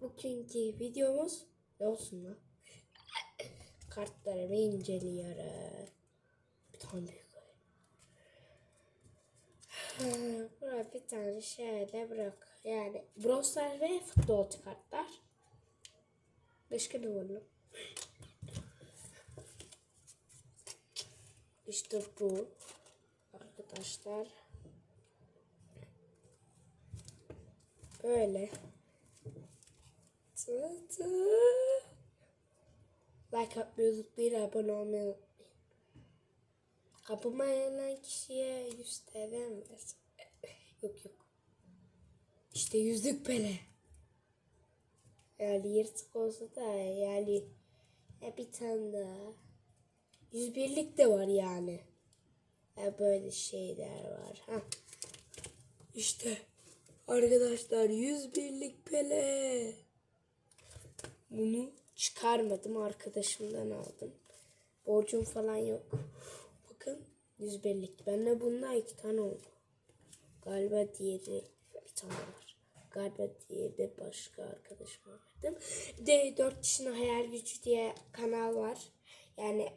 bugünkü videomuz ne olsun lan? Kartlarımı inceliyoruz. Bir tane büyük Buraya bir tane şöyle bırak. Yani broslar ve futbolcu kartlar. Başka ne var lan? İşte bu. Arkadaşlar. Böyle. Tı tı. Like atmayı unutmayın, abone olmayı unutmayın. Kapıma gelen kişiye 100 TL mi yok yok. İşte yüzlük pele. Yani yırtık olsa da yani e, bir tane daha. 101'lik de var yani. E, böyle şeyler var. Ha. İşte arkadaşlar 101'lik pele. Bunu çıkarmadım arkadaşımdan aldım. Borcum falan yok. Bakın 101'lik. Bende bundan iki tane oldu. Galiba diğeri bir tane var. Galiba diğeri de başka arkadaşıma verdim. Bir de 4 kişinin hayal gücü diye kanal var. Yani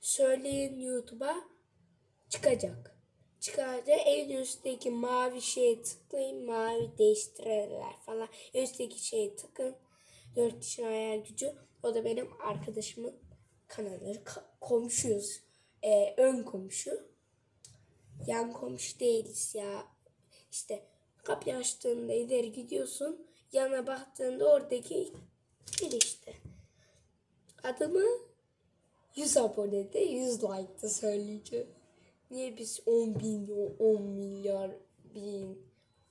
söyleyin YouTube'a çıkacak. Çıkardı en üstteki mavi şeye tıklayın mavi değiştirirler falan. Üstteki şeye tıkın. Dört kişinin hayal gücü. O da benim arkadaşımın kanalları. Ka- komşuyuz. Ee, ön komşu. Yan komşu değiliz ya. İşte kapıyı açtığında ileri gidiyorsun. Yana baktığında oradaki bir işte. Adımı 100 abonede 100 like'da söyleyeceğim. Niye biz 10 bin, 10 milyar bin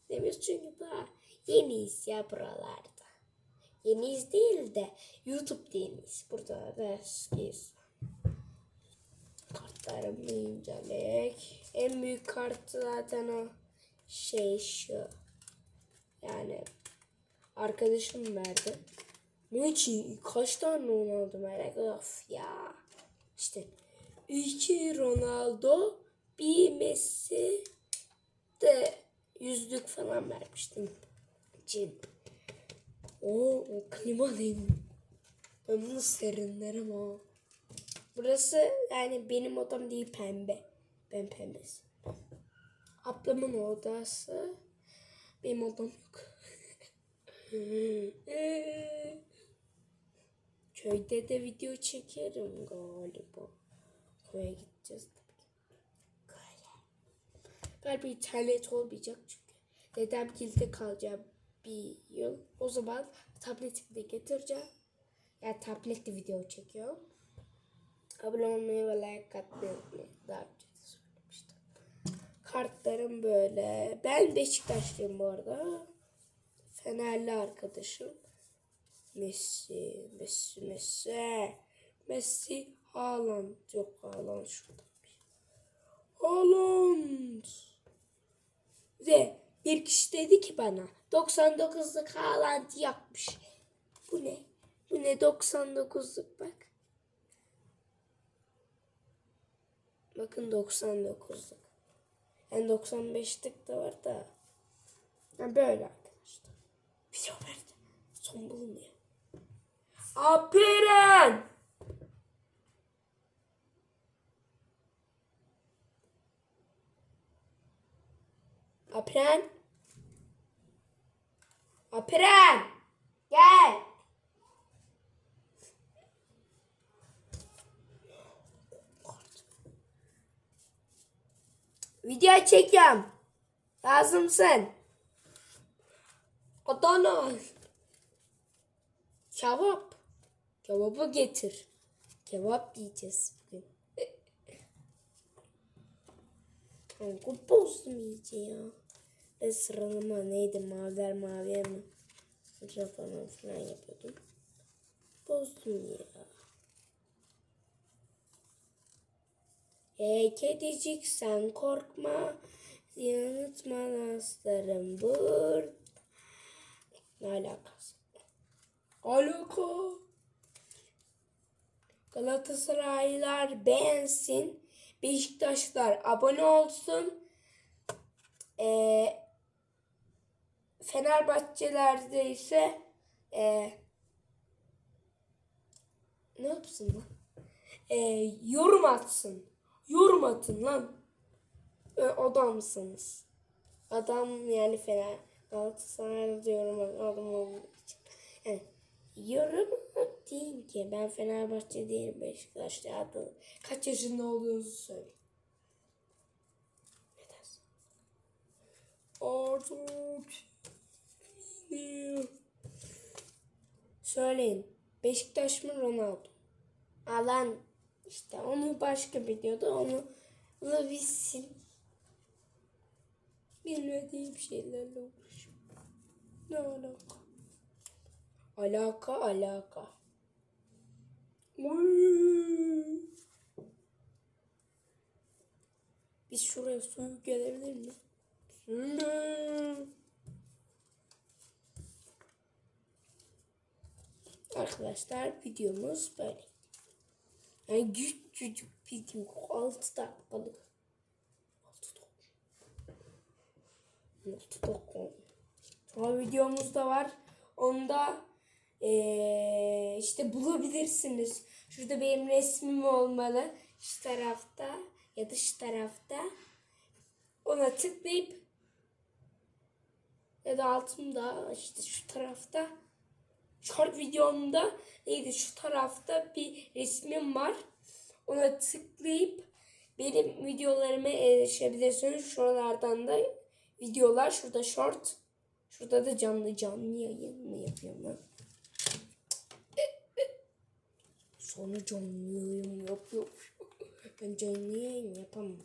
demiyoruz? Çünkü daha yeniyiz ya buralarda. Yeniyiz değil de YouTube değiliz. Burada da eskiyiz. Kartlarımı incelek. En büyük kart zaten o şey şu. Yani arkadaşım verdi. Bunun için kaç tane Ronaldo merak of ya. İşte iki Ronaldo bir Messi de yüzlük falan vermiştim. Cin. O, o klima değil? Ben bunu serinlerim ha. Burası yani benim odam değil pembe. Ben pembesi. Ablamın odası. Benim odam yok. Köyde de video çekerim galiba. Köye gideceğiz tabii. Köye. Galiba internet olmayacak çünkü. Dedem kilde kalacağım bir yıl. O zaman tabletimi de getireceğim. Yani tabletle video çekiyorum. Abone olmayı ve like atmayı unutmayın. Daha önce de söylemiştim. Kartlarım böyle. Ben Beşiktaşlıyım bu arada. Fenerli arkadaşım. Messi, Messi, Messi. Messi, Haaland. Yok Haaland şurada. Haaland. Ve bir kişi dedi ki bana 99'luk Haaland yapmış. Bu ne? Bu ne 99'luk bak. Bakın 99'luk. Yani 95'lik de var da. Yani böyle arkadaşlar. Video verdi. Son bulmuyor. Aferin. Apren. Apren. Gel. Video çekiyorum. Lazımsın. Adana. Kebap. Kebabı getir. Kebap yiyeceğiz bugün. Kanka bozdum iyice ya. Ben sıralama neydi maviler maviye mi? Falan filan yapıyordum. Bozdum ya. Hey kedicik sen korkma. Yanıtma aslarım bur. Ne alakası? Alaka. Galatasaraylılar beğensin. Beşiktaşlılar abone olsun. Ee, Fenerbahçelerde ise e, ne yapsın lan? E, yorum atsın. Yorum atın lan. E, adamsınız. Adam yani Fener. Galatasaray'da yorum adam olduğu için. Yani yorum deyin ki ben Fenerbahçe değilim Beşiktaş'ta adı. Kaç yaşında olduğunuzu söyle. Ne Söyleyin. Beşiktaş mı Ronaldo? Alan işte onu başka biliyordu. Onu bilsin. Bilmediğim şeylerle uğraşıyor. Ne alaka? Alaka alaka. Biz şuraya suyu gelebilir mi? Suyu. Arkadaşlar videomuz böyle. Yani küçücük video 6 dakikalık. 6 dakika. 6 dakika. Sonra videomuz da var. Onda eee, işte bulabilirsiniz. Şurada benim resmim olmalı. Şu tarafta ya da şu tarafta. Ona tıklayıp ya da altımda işte şu tarafta short videomda neydi şu tarafta bir resmim var. Ona tıklayıp benim videolarıma erişebilirsiniz. Şuralardan da videolar şurada short. Şurada da canlı canlı yayın mı yapıyorum ben? Sonra canlı yayın yapıyorum. Ben canlı yayın yapamam.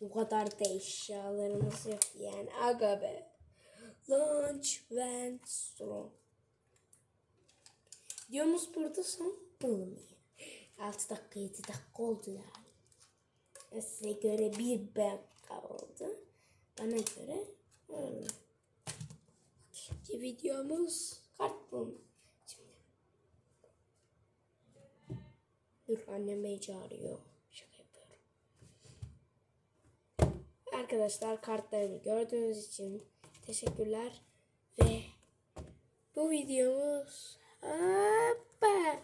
O kadar da eşyalarımız yok yani aga be. Launch went strong. Videomuz burada son bulmuyor. 6 dakika 7 dakika oldu yani. Size göre bir dakika oldu. Bana göre öyle. İkinci videomuz kart bulma. Şimdi. Dur annem beni çağırıyor. Şaka yapıyorum. Arkadaşlar kartlarını gördüğünüz için teşekkürler. Ve bu videomuz hoppa